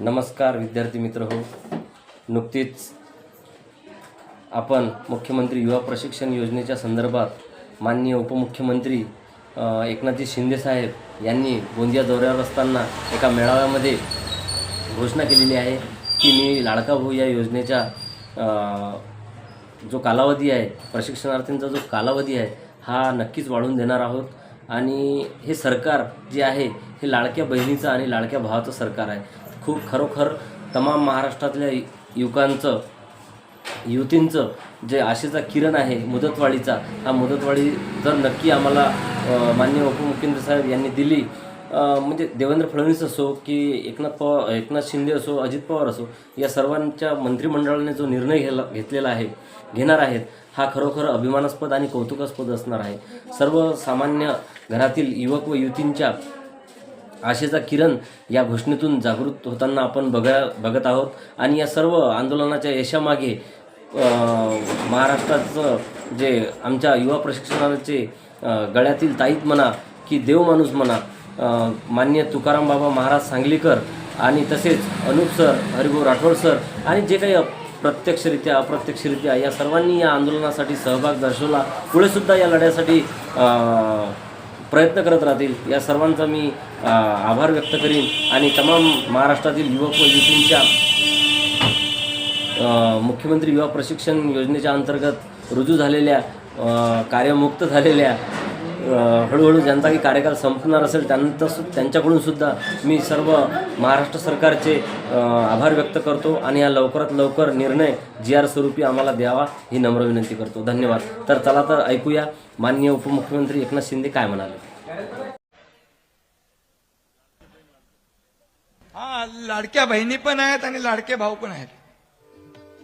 नमस्कार विद्यार्थी मित्र हो नुकतीच आपण मुख्यमंत्री युवा प्रशिक्षण योजनेच्या संदर्भात माननीय उपमुख्यमंत्री एकनाथजी शिंदेसाहेब यांनी गोंदिया दौऱ्यावर असताना एका मेळाव्यामध्ये घोषणा केलेली आहे की मी लाडका भाऊ या योजनेच्या जो कालावधी आहे प्रशिक्षणार्थींचा जो कालावधी आहे हा नक्कीच वाढवून देणार आहोत. आणि हे सरकार जे आहे हे लाडक्या बहिणीचं आणि लाडक्या भावाचं सरकार आहे. खूप खरोखर तमाम महाराष्ट्रातल्या युवकांचं युवतींचं जे आशेचा किरण आहे मुदतवाढीचा हा मुदतवाढी जर नक्की आम्हाला माननीय उपमुख्यमंत्री साहेब यांनी दिली म्हणजे देवेंद्र फडणवीस असो की एकनाथ पवार एकनाथ शिंदे असो अजित पवार असो या सर्वांच्या मंत्रिमंडळाने जो निर्णय घेला घेतलेला आहे घेणार आहेत हा खरोखर अभिमानास्पद आणि कौतुकास्पद असणार आहे. सर्वसामान्य घरातील युवक व युवतींच्या आशेचा किरण या घोषणेतून जागृत होताना आपण बघा बघत आहोत. आणि या सर्व आंदोलनाच्या यशामागे महाराष्ट्राचं जे आमच्या युवा प्रशिक्षणाचे गळ्यातील ताईत म्हणा की देव माणूस म्हणा मान्य तुकाराम बाबा महाराज सांगलीकर आणि तसेच अनुप सर हरिभाऊ राठोड सर आणि जे काही प्रत्यक्षरित्या अप्रत्यक्षरित्या या सर्वांनी या आंदोलनासाठी सहभाग दर्शवला. पुढेसुद्धा या लढ्यासाठी प्रयत्न करत राहतील. या सर्वांचा मी आभार व्यक्त करीन आणि तमाम महाराष्ट्रातील युवक व युवतींच्या मुख्यमंत्री युवा प्रशिक्षण योजनेच्या अंतर्गत रुजू झालेल्या कार्यमुक्त झालेल्या हळूहळू ज्यांचा काही कार्यकाल संपणार असेल त्यांचा सु त्यांच्याकडून सुद्धा मी सर्व महाराष्ट्र सरकारचे आभार व्यक्त करतो आणि हा लवकरात लवकर निर्णय जी आर स्वरूपी आम्हाला द्यावा ही नम्र विनंती करतो. धन्यवाद. तर चला तर ऐकूया. माननीय उपमुख्यमंत्री एकनाथ शिंदे काय म्हणाले? हा लाडक्या बहिणी पण आहेत आणि लाडके भाऊ पण आहेत.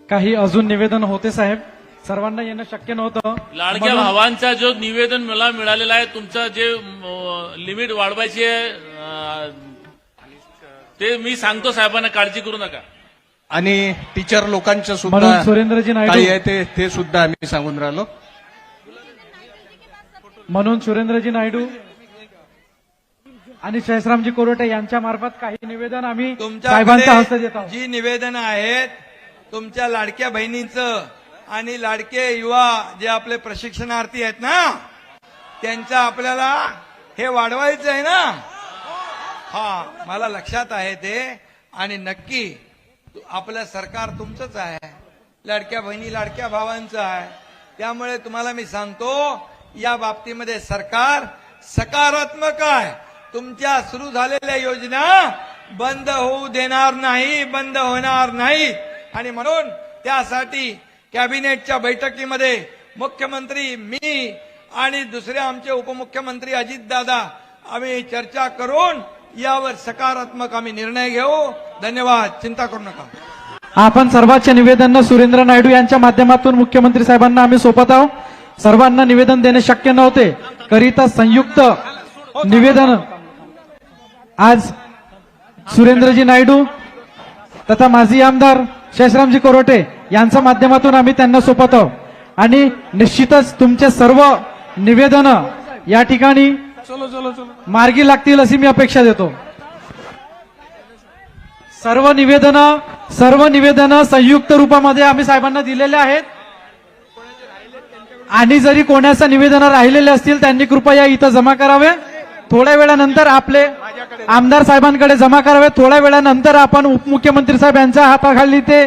काही अजून निवेदन होते साहेब? सर्वांना येणं शक्य नव्हतं. लाडक्या भावांचा जो निवेदन मला मिळालेला आहे तुमचं जे लिमिट वाढवायची आहे ते मी सांगतो साहेबांना काळजी करू नका. आणि टीचर लोकांचं सुद्धा म्हणून सुरेंद्रजी नायडू काही आहे ते ते सुद्धा आम्ही सांगून राहिलो. म्हणून सुरेंद्रजी नायडू आणि जयश्रामजी कोरोटे यांच्या मार्फत काही निवेदन आम्ही साहेबांच्या हस्ते देत तुमच्याकडे आहोत. जी निवेदनं आहेत तुमच्या लाडक्या बहिणीचं आणि लाडके युवा जे आपले प्रशिक्षणार्थी आहेत ना त्यांचा आपल्याला हे वाढवायचं आहे ना? हा मला लक्षात आहे ते. आणि नक्की आपलं सरकार तुमचंच आहे. लाडक्या बहिणी लाडक्या भावांचं आहे. त्यामुळे तुम्हाला मी सांगतो या बाबतीमध्ये सरकार सकारात्मक आहे. तुमच्या सुरू झालेल्या योजना बंद होऊ देणार नाही बंद होणार नाही आणि म्हणून त्यासाठी कॅबिनेटच्या बैठकीमध्ये मुख्यमंत्री मी आणि दुसरे आमचे उपमुख्यमंत्री अजितदादा आम्ही चर्चा करून यावर सकारात्मक आम्ही निर्णय घेऊ. धन्यवाद. चिंता करू नका. आपण सर्वांचे निवेदन सुरेंद्र नायडू यांच्या माध्यमातून मुख्यमंत्री साहेबांना आम्ही सोपत आहोत. सर्वांना निवेदन देणे शक्य नव्हते. करिता संयुक्त निवेदन आज सुरेंद्रजी नायडू तथा माजी आमदार शेषरामजी कोरोटे यांच्या माध्यमातून आम्ही त्यांना सोपत आहोत आणि निश्चितच तुमचे सर्व निवेदन या ठिकाणी मार्गी लागतील अशी मी अपेक्षा देतो. सर्व निवेदन सर्व निवेदन संयुक्त रूपामध्ये आम्ही साहेबांना दिलेले आहेत. आणि जरी कोणाचं निवेदन राहिलेले असतील त्यांनी कृपया इथं जमा करावे. थोड्या वेळानंतर आपले आमदार साहेबांकडे जमा करावे. थोड्या वेळानंतर आपण उपमुख्यमंत्री साहेब यांच्या हाताखाली ते